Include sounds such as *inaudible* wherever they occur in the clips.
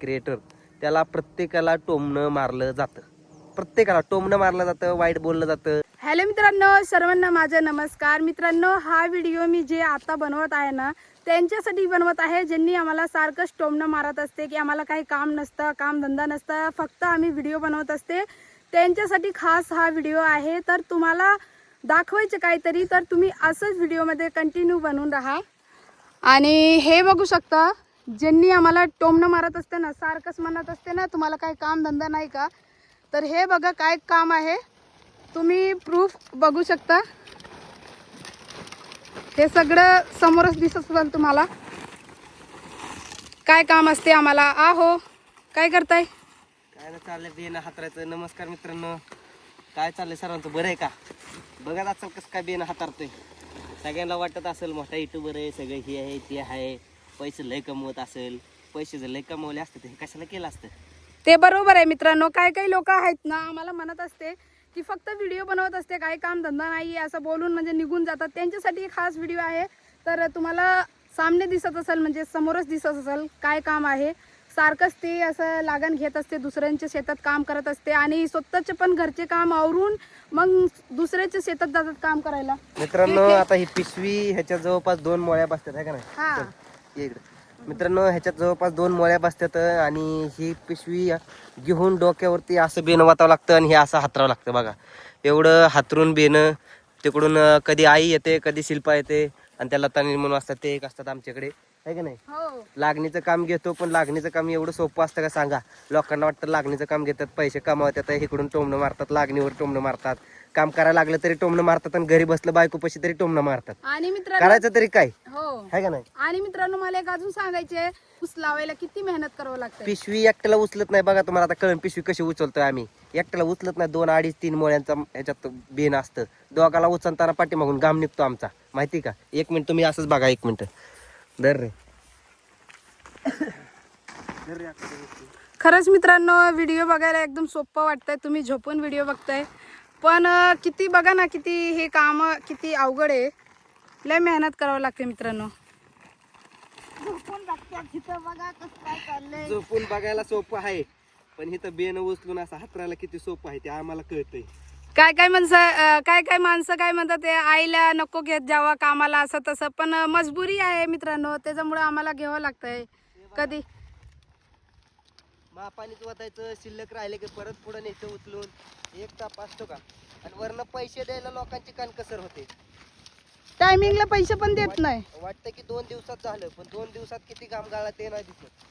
Creator त्याला प्रत्येकाला टोमणं मारलं जातं. प्रत्येकाला टोमणं मारलं जातं वाईट बोललं जातं. हॅलो मित्रांनो सर्वांना माझा नमस्कार. मित्रांनो हा व्हिडिओ मी जे आता बनवत आहे ना त्यांच्यासाठी बनवत आहे ज्यांनी आम्हाला सारखं स्टोमनं मारत असते की आम्हाला काही काम नसतं कामधंदा नसतं फक्त आम्ही व्हिडिओ बनवत असते. त्यांच्यासाठी खास हा व्हिडिओ आहे. तर तुम्हाला दाखवायचं काहीतरी तर तुम्ही असंच व्हिडिओमध्ये कंटिन्यू बनवून राहा. आणि हे बघू शकता ज्यांनी आम्हाला टोमणं मारत असते ना सारखंच म्हणत असते ना तुम्हाला काही कामधंदा नाही का? तर हे बघा काय काम आहे. तुम्ही प्रूफ बघू शकता. हे सगळं समोरच दिसत असेल तुम्हाला. काय काम असते आम्हाला? आहो काय करताय? काय ना चाललंय बेना हातरायचं. नमस्कार मित्रांनो. काय चाललंय सर्वांचं? बरं आहे का? बघत असाल कसं काय बेना हातारतोय. सगळ्यांना वाटत असेल मोठा युट्यूबर आहे सगळं हे आहे ते आहे. पैसे लय कमवत असेल पैसे जर लय कमवले असते तर हे कशाला केलं असतं? ते बरोबर आहे मित्रांनो काय काही लोक आहेत ना आम्हाला म्हणत असते की फक्त व्हिडिओ बनवत असते काही काम धंदा नाही असं बोलून म्हणजे निघून जातात. त्यांच्यासाठी एक खास व्हिडिओ आहे. तर तुम्हाला सामने दिसत असेल म्हणजे समोरच दिसत असेल काय काम आहे. सारखंच ते असं लागण घेत असते दुसऱ्यांच्या शेतात काम करत असते आणि स्वतःचे पण घरचे काम आवरून मग दुसऱ्याच्या शेतात जातात काम करायला. मित्रांनो आता ही पिशवी ह्याच्या जवळपास दोन मोळ्या बसतात आहे का नाही? हा. इकडे. मित्रांनो ह्याच्यात जवळपास दोन मोळ्या बसतात आणि ही पिशवी घेऊन डोक्यावरती असं बेणं वाचावं लागतं आणि हे असं हातरावं लागतं बघा. एवढं हातरून बेणं तिकडून कधी आई येते कधी शिल्पा येते आणि त्याला तानी म्हणून असतात ते एक असतात आमच्याकडे. आहे का नाही? हो. लागणीचं काम घेतो पण लागणीचं काम एवढं सोपं असतं का सांगा? लोकांना वाटतं लागणीचं काम घेतात पैसे कमावतात इकडून टोमणं मारतात लागणीवर टोमणं मारतात. काम करायला लागलं तरी टोमणं मारतात आणि घरी बसलं बायको पशी तरी टोमणं मारतात. आणि मित्रांनो करायचं तरी काय? हो. आहे का नाही? आणि मित्रांनो मला एक अजून सांगायचे ऊस लावायला किती मेहनत करावं लागते पिशवी एकट्याला उचलत नाही बघा तुम्हाला आता कळण पिशवी कशी उचलतोय आम्ही. एकट्याला उचलत नाही दोन अडीच तीन मोळ्यांचा ह्याच्यात बेन असतं. दोघाला उचलताना पाठीमागून घाम निघतो आमचा. माहिती का? एक मिनिट तुम्ही असंच बघा एक मिनिट. दर रे. खरंच मित्रांनो व्हिडिओ बघायला एकदम सोपं वाटतंय. तुम्ही झोपून व्हिडिओ बघताय. पण किती बघा ना किती हे काम किती अवघड आहे. लय मेहनत करावं लागते मित्रांनो. झोपून बघायला सोपं आहे. पण इथं बेन उचलून असं हातरायला किती सोपं आहे ते आम्हाला कळतंय. काय काय माणसं काय काय माणसं काय म्हणतात ते आईला नको घेत जावा कामाला असं तसं. पण मजबुरी आहे मित्रांनो. त्याच्यामुळे आम्हाला घ्यावं लागतंय. कधी? महापाणीच वाटायचं शिल्लक राहिले की परत पुढे न्यायचं उचलून. एक ताप असतो का? आणि वरनं पैसे द्यायला लोकांची कानकसर होते. टायमिंगला पैसे पण देत नाही. वाटतं की दोन दिवसात झालं पण दोन दिवसात किती काम गाळा ते नाही दिसत.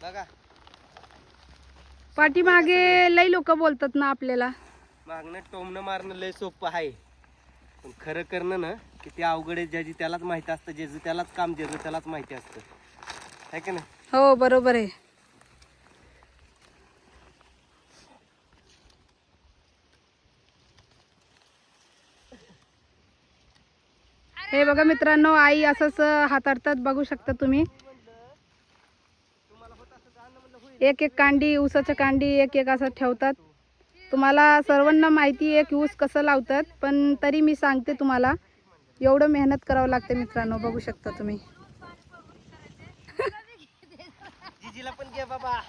बघा पाठीमागे लई लोक बोलतात ना आपल्याला. मागणं टोमणं मारणं लय सोपं आहे. पण खरं करणं ना किती अवघड आहे ज्याची त्यालाच माहिती असतं ज्याचं त्यालाच काम ज्याचं त्यालाच माहिती असतं. आहे का ना हो बरोबर आहे. हे बघा मित्रांनो आई असंच हाताळतात बघू शकता तुम्ही. एक एक कांडी ऊसाच्या कांडी एक एक असं ठेवतात. तुम्हाला सर्वांना माहिती आहे की ऊस कसं लावतात पण तरी मी सांगते तुम्हाला एवढं मेहनत करावं लागते मित्रांनो बघू शकता तुम्ही. जिजीला पण घे बाबा.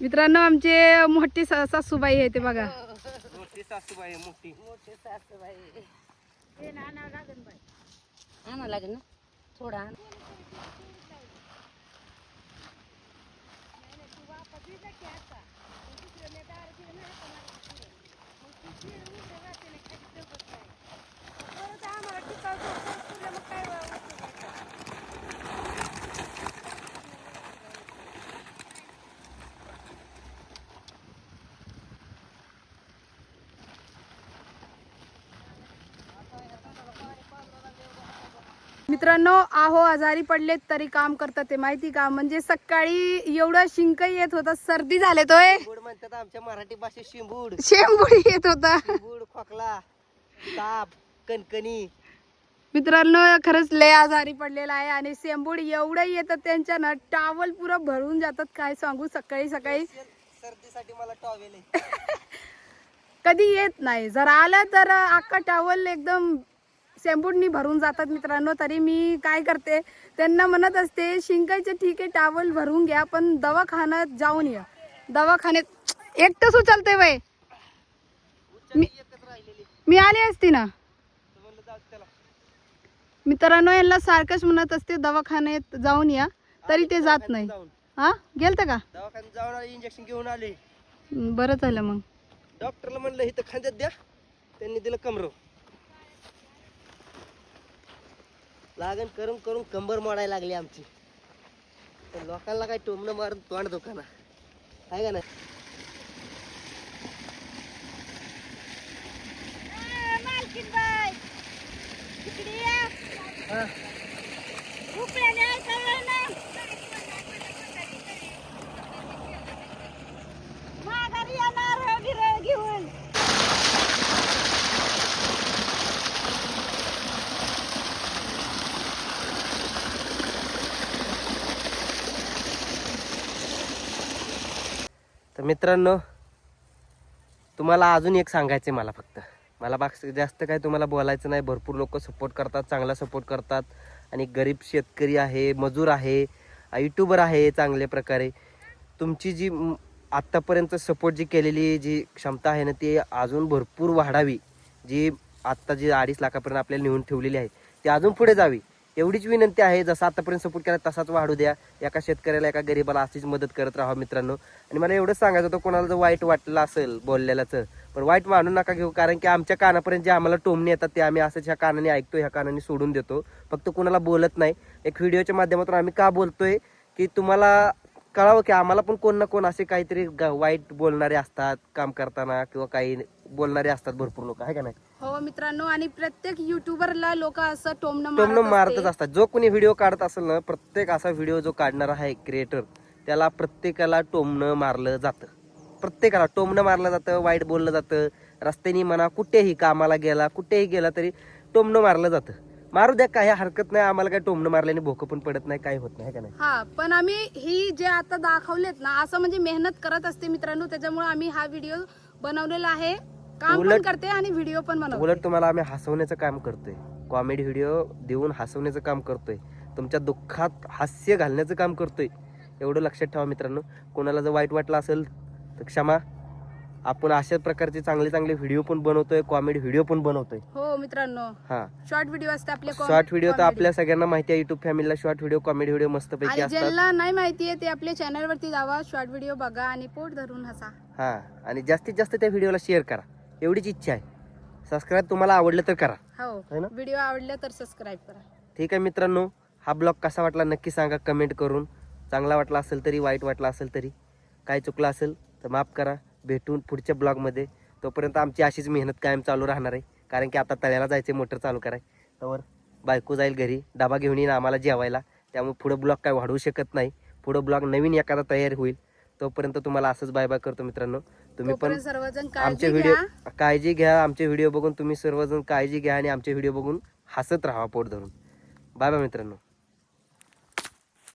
मित्रांनो आमचे मोठी सासूबाई आहे ते बघा. मोठी सासूबाई आहे, मोठी. आणा लागेल ना? थोडा आण. मित्रांनो आहो आजारी पडलेत तरी काम करतात ते. माहिती का? म्हणजे सकाळी एवढं शिंक येत होता सर्दी झाले तोय शिंबूड म्हणतात आमच्या मराठी भाषेत शिंबूड. शेंबुडी येत होता. शिंबूड खोकला ताप कणकणी. मित्रांनो खरंच लय आजारी पडलेला आहे आणि सेंबूड एवढं येतं त्यांच्या ना टावल पुरं भरून जातात. काय सांगू सकाळी सकाळी. सर्दीसाठी मला टॉवेल आहे. *laughs* कधी येत नाही. जर आलं तर अख्खा टावल एकदम सेंबूडनी भरून जातात मित्रांनो तरी मी काय करते त्यांना म्हणत असते शिंकायचं ठीक आहे टावल भरून घ्या पण दवाखान्यात जाऊन या. दवाखान्यात एकटंच उचलते वय मी मी आली असती ना. मित्रांनो यांना सारखंच म्हणत असते दवाखान्यात जाऊन या तरी ते जात नाही. हा? गेलत का? दवाखान्यात जाऊन आले इंजेक्शन घेऊन आले. बरं झालं मग. डॉक्टरला म्हणलं इथं खांद्यात द्या. त्यांनी दिलं कमरव लागण करून करून कंबर मोडायला लागली आमची. तर लोकांना काय टोमणं मारून तोंड दुकाना आहे का नाही? हा. तर मित्रांनो तुम्हाला अजून एक सांगायचं आहे मला फक्त. मला बाग जास्त काय तुम्हाला बोलायचं नाही. भरपूर लोक सपोर्ट करतात चांगला सपोर्ट करतात. आणि गरीब शेतकरी आहे मजूर आहे यूट्यूबर आहे चांगल्या प्रकारे. तुमची जी आत्तापर्यंत सपोर्ट जी केलेली जी क्षमता आहे ना ती अजून भरपूर वाढावी. जी आत्ता जी अडीच लाखापर्यंत आपल्याला नेऊन ठेवलेली आहे ती अजून पुढे जावी. एवढीच विनंती आहे जसं आतापर्यंत सपोर्ट केला तसाच वाढू द्या. एका शेतकऱ्याला एका गरीबाला अशीच मदत करत राहा मित्रांनो. आणि मला एवढंच सांगायचं होतं कोणाला जर वाईट वाटलं असेल बोललेल्याचं पण वाईट मानू नका घेऊ कारण की आमच्या कानापर्यंत जे आम्हाला टोमणे येतात ते आम्ही असंच ह्या कानाने ऐकतो ह्या कानाने सोडून देतो. फक्त कोणाला बोलत नाही. एक व्हिडिओच्या माध्यमातून आम्ही का बोलतोय की तुम्हाला कळावं की आम्हाला पण कोण ना कोण असे काहीतरी ग- वाईट बोलणारे असतात काम करताना किंवा काही बोलणारे असतात भरपूर लोक आहे का नाही? हो मित्रांनो आणि प्रत्येक युट्यूबरला लोक असं टोमणं टोमणं मारत मारतच असते. असतात. जो कोणी व्हिडिओ काढत असेल ना प्रत्येक असा व्हिडिओ जो काढणारा आहे क्रिएटर त्याला प्रत्येकाला टोमणं मारलं जातं. प्रत्येकाला टोमणं मारलं जातं वाईट बोललं जातं. रस्त्याने म्हणा कुठेही कामाला गेला कुठेही गेला तरी टोमणं मारलं जातं. मारू द्या काही हरकत नाही. आम्हाला काय टोमणं मारल्याने भोकं पण पडत नाही काही होत नाही का नाही? हा पण आम्ही ही जे आता दाखवलेत ना असं म्हणजे मेहनत करत असते मित्रांनो त्याच्यामुळे आम्ही हा व्हिडिओ बनवलेला आहे. काम पण उलट- करते आणि व्हिडिओ पण बनवते. उलट तुम्हाला आम्ही हसवण्याचं काम करतोय. कॉमेडी व्हिडिओ देऊन हसवण्याचं काम करतोय. तुमच्या दुःखात हास्य घालण्याचं काम करतोय. एवढं लक्षात ठेवा मित्रांनो. कोणाला जर वाईट वाटलं असेल तर क्षमा. आपण अशाच प्रकारचे चांगले चांगले व्हिडिओ पण बनवतोय कॉमेडी व्हिडिओ पण बनवतोय. हो मित्रांनो. हा. शॉर्ट व्हिडिओ असते आपले शॉर्ट व्हिडिओ तर. आपल्या सगळ्यांना माहिती आहे युट्यूब फॅमिलीला शॉर्ट व्हिडिओ कॉमेडी व्हिडिओ मस्तपैकी आणि असतात. ज्यांना नाही माहितीये ते आपल्या चॅनल वरती जावा शॉर्ट व्हिडिओ बघा आणि पोट धरून हसा. हा आणि जास्तीत जास्त त्या व्हिडिओला शेअर करा. एवढीच इच्छा आहे. सबस्क्राईब तुम्हाला आवडलं तर करा. है हो? व्हिडिओ आवडले तर सबस्क्राईब करा. ठीक आहे मित्रांनो हा ब्लॉग कसा वाटला नक्की सांगा कमेंट करून. चांगला वाटला असेल तरी वाईट वाटला असेल तरी काय चुकलं असेल तर माफ करा. भेटून पुढच्या ब्लॉगमध्ये. तोपर्यंत आमची अशीच मेहनत कायम चालू राहणार आहे. कारण की आता तळ्याला जायचे मोटर चालू कराय. तर बायको जाईल घरी डबा घेऊन येईन आम्हाला जेवायला. त्यामुळे पुढं ब्लॉग काय वाढवू शकत नाही. पुढं ब्लॉग नवीन एखादा तयार होईल. तोपर्यंत तुम्हाला असंच बाय बाय करतो मित्रांनो. तुम्ही पण सर्वजण आमचे व्हिडिओ काळजी घ्या आमचे व्हिडिओ बघून तुम्ही सर्वजण काळजी घ्या आणि आमचे व्हिडिओ बघून हसत राहा पोट धरून. बाय बाय मित्रांनो.